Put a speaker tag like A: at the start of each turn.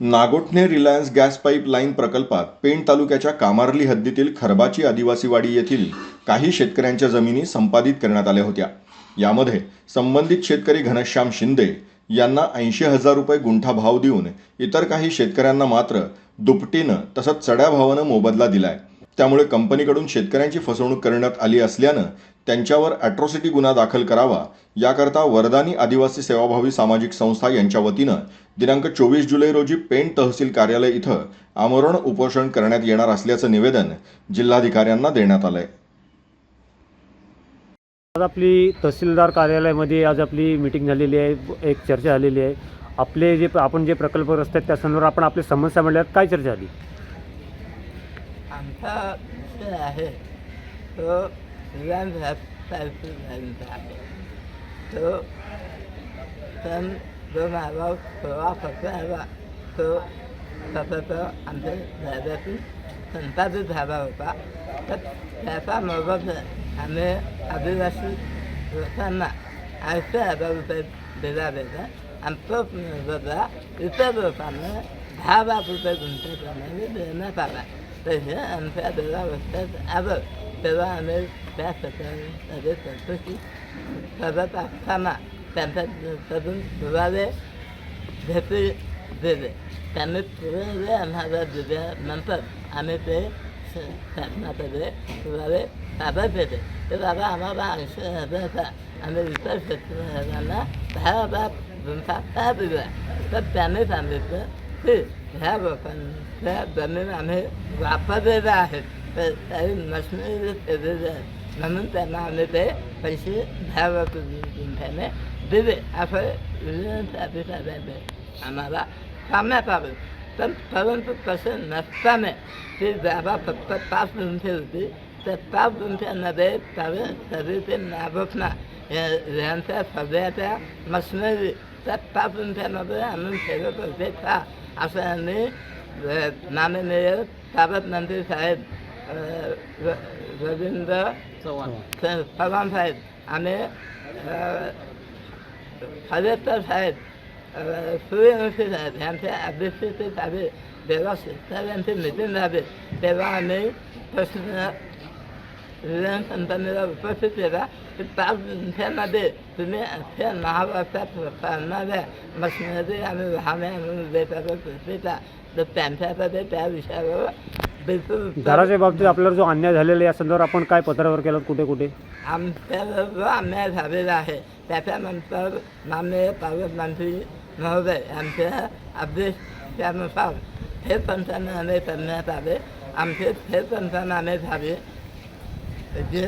A: Nagothane Reliance gas pipeline प्रकल्पात पेण तालुक्याच्या कामार्ली हद्दीतील खरबाची आदिवासीवाडी येथील काही शेतकऱ्यांच्या जमिनी संपादित करण्यात आल्या होत्या. यामध्ये संबंधित शेतकरी घनश्याम शिंदे यांना ऐंशी हजार रुपये गुंठा भाव देऊन इतर काही शेतकऱ्यांना मात्र दुपटीनं तसंच चढ्या भावानं मोबदला दिलाय. त्यामुळे कंपनीकडून शेतकऱ्यांची फसवणूक करण्यात आली असल्यानं त्यांच्यावर अॅट्रॉसिटी गुन्हा दाखल करावा याकरता वरदानी आदिवासी सेवाभावी सामाजिक संस्था यांच्या वतीनं दिनांक चोवीस जुलै रोजी पेण तहसील कार्यालय इथं आमरण उपोषण करण्यात येणार असल्याचं निवेदन जिल्हाधिकाऱ्यांना देण्यात आलंय.
B: आज आपली तहसीलदार कार्यालयामध्ये आज आपली मीटिंग झालेली आहे एक चर्चा झालेली आहे. आपले जे आपण जे प्रकल्प रस्ते आहेत त्या संदर्भात आपण आपली समस्या म्हणल्यात काय चर्चा झाली?
C: आमचा विषय आहे तो रिलायन्स हॅपसाईडचा लाईनचा आहे तो सन दोन हजार सोळा सतराला तो सतत आमच्या राज्यातून संपादित झाला होता तर त्याचा मोबदला आम्ही आदिवासी लोकांना ऐंशी हजार रुपये दिला देता आणि तो मोबदला इतर लोकांना दहा लाख रुपये गुंतवण्याने देण्यात आला तसे आमच्या दोघा वर्षात आलं तेव्हा आम्ही त्या सगळे चौकशी करत असताना त्यांच्याकडून पुरावे घेतले दिले त्यांनी पुरावे आम्हाला दिल्यानंतर आम्ही ते श- शासनाकडे पुरावे ताब्यात घेतले ते बाबा आम्हाला ऐंशी हजाराचा आम्ही इतर शेतकऱ्यांना दहा हजार गुंठा का दिला तर त्याने सांगितलं की ह्या लोकांच्या जमीन आम्ही वापरलेल्या आहेत. तर काही मशिनरी केलेल्या आहेत. म्हणून त्यांना आम्ही ते पैसे दहा लाख गुंठ्याने दिले. असं रिलायन्स अधिकाऱ्याने आम्हाला सांगण्यात आलं पण परंतु तसं नसताना ती जागा फक्त पाच गुंठे होती. त्या पाच गुंठ्यामध्ये तवे तरी ते नागोठणा यांच्या सगळ्याच्या मशिनरी त्या पाच गुंठ्यामध्ये आणून ठेवत होते का असं यांनी अ, माननीय कागदमंत्री साहेब अ, र- रवींद्र
B: चव्हाण.
C: च- चव्हाण साहेब आणि हरेकर साहेब अ, सूर्यवंशी साहेब यांच्या अध्यक्षतेखाली जेव्हा शेतकऱ्यांची मिटिंग झाली तेव्हा आम्ही प्रश्न रिलायन्स कंपनीला उपस्थित केला की पाच दिवसामध्ये तुम्ही अशा महाराष्ट्रात चालणाऱ्या मशिनरी आणि वाहने तर त्यांच्याकडे त्या विषयावर बिलकुल
B: घराच्या बाबतीत आपल्याला जो अन्याय झालेला या संदर्भात आपण काय पत्रावर केलं कुठे कुठे?
C: आमच्यावर अन्याय झालेला आहे त्याच्यानंतर माननीय पालकमंत्री महोदय यांच्या आदेशानुसार हे पंचनामे करण्यात आले. आमचे हे पंचनामे झाले. जे